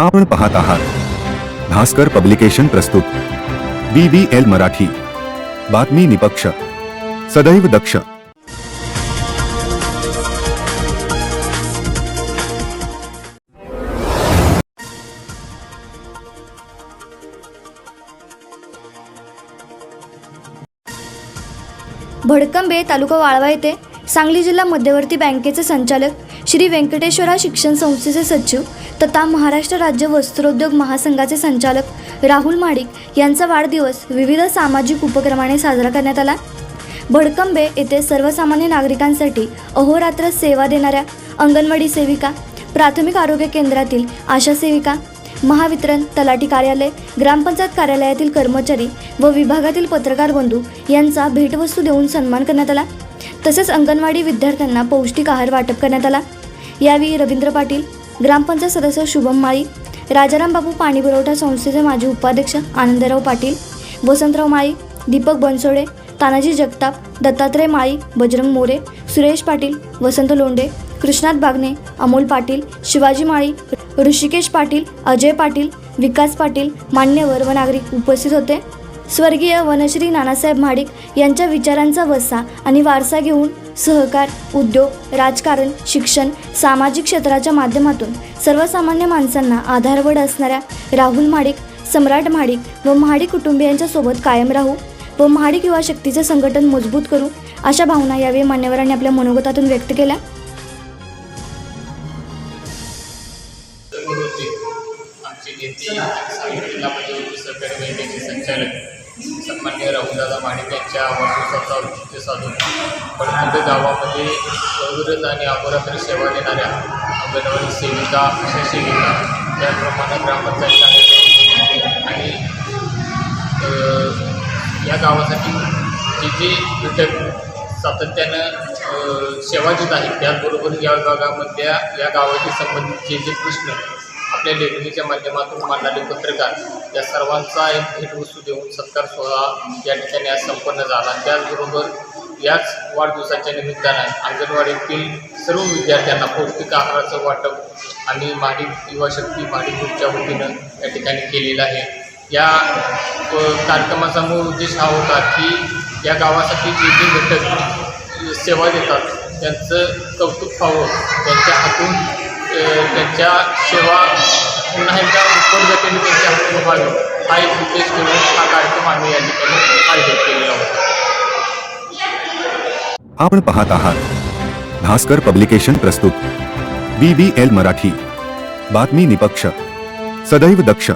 आपण पाहत आहात. भास्कर पब्लिकेशन प्रस्तुत. B B L Marathi. बातमी निपक्ष. सदैव दक्ष. भडकंबे तालुका वाळवा सांगली जिल्हा मध्यवर्ती बँकेचे संचालक श्री व्यंकटेश्वरा शिक्षण संस्थेचे सचिव तथा महाराष्ट्र राज्य वस्त्रोद्योग महासंघाचे संचालक राहुल माडिक यांचा वाढदिवस विविध सामाजिक उपक्रमाने साजरा करण्यात आला. भडकंबे येथे सर्वसामान्य नागरिकांसाठी अहोरात्र सेवा देणाऱ्या अंगणवाडी सेविका प्राथमिक आरोग्य केंद्रातील आशा सेविका महावितरण तलाठी कार्यालय ग्रामपंचायत कार्यालयातील कर्मचारी व विभागातील पत्रकार बंधू यांचा भेटवस्तू देऊन सन्मान करण्यात आला. तसेच अंगणवाडी विद्यार्थ्यांना पौष्टिक आहार वाटप करण्यात आला. यावेळी रवींद्र पाटील ग्रामपंचायत सदस्य शुभम माळी राजाराम बाबू पाणी पुरवठा संस्थेचे माजी उपाध्यक्ष आनंदराव पाटील वसंतराव माळी दीपक बनसोडे तानाजी जगताप दत्तात्रय माळी बजरंग मोरे सुरेश पाटील वसंत लोंडे कृष्णात बागणे अमोल पाटील शिवाजी माळी ऋषिकेश पाटील अजय पाटील विकास पाटील मान्यवर व नागरिक उपस्थित होते. स्वर्गीय वनश्री नानासाहेब महाडिक यांच्या विचारांचा वसा आणि वारसा घेऊन सहकार उद्योग राजकारण शिक्षण सामाजिक क्षेत्राच्या माध्यमातून सर्वसामान्य माणसांना आधारवड असणाऱ्या राहुल महाडिक सम्राट महाडिक व महाडिक कुटुंबियांच्या सोबत कायम राहू व महाडिक युवा शक्तीचे संघटन मजबूत करू अशा भावना यावेळी मान्यवरांनी आपल्या मनोगतातून व्यक्त केल्या. आमचे नेते सहकारी संचालक. सन्मान्य राहुलदादा माने यांच्या वाढदिवसाचा औचित्य साधून पडकुंडे गावामध्ये अविरत आणि अहोरात्री सेवा देणाऱ्या अंगणवाडी सेविका अशा सेविका त्याचप्रमाणे ग्रामपंचायत आणि या गावासाठी जे जे घटक सातत्यानं सेवा देत आहेत त्याचबरोबर या विभागामधल्या या गावाशी संबंधित जे जे प्रश्न आपल्या लेखणीच्या माध्यमातून मांडणारे पत्रकार या सर्वांचा एक भेटवस्तू देऊन सत्कार सोहळा या ठिकाणी आज संपन्न झाला. त्याचबरोबर याच वाढदिवसाच्या निमित्तानं अंगणवाडीतील सर्व विद्यार्थ्यांना पौष्टिक आहाराचं वाटप आणि माडी युवा शक्ती माडी ग्रुपच्या वतीनं या ठिकाणी केलेलं आहे. या कार्यक्रमाचा मूळ उद्देश हा होता की या गावासाठी जे जे घटक सेवा देतात त्यांचं कौतुक व्हावं त्यांच्या हातून त्यांच्या सेवा पुन्हा एकदा उत्तम त्यांच्या हातून व्हावी. हा एक उद्देश करून हा कार्यक्रम आम्ही या ठिकाणी आयोजित केलेला होता. आपण पाहत आहात भास्कर पब्लिकेशन प्रस्तुत बी बी एल मराठी बातमी निपक्ष सदैव दक्ष.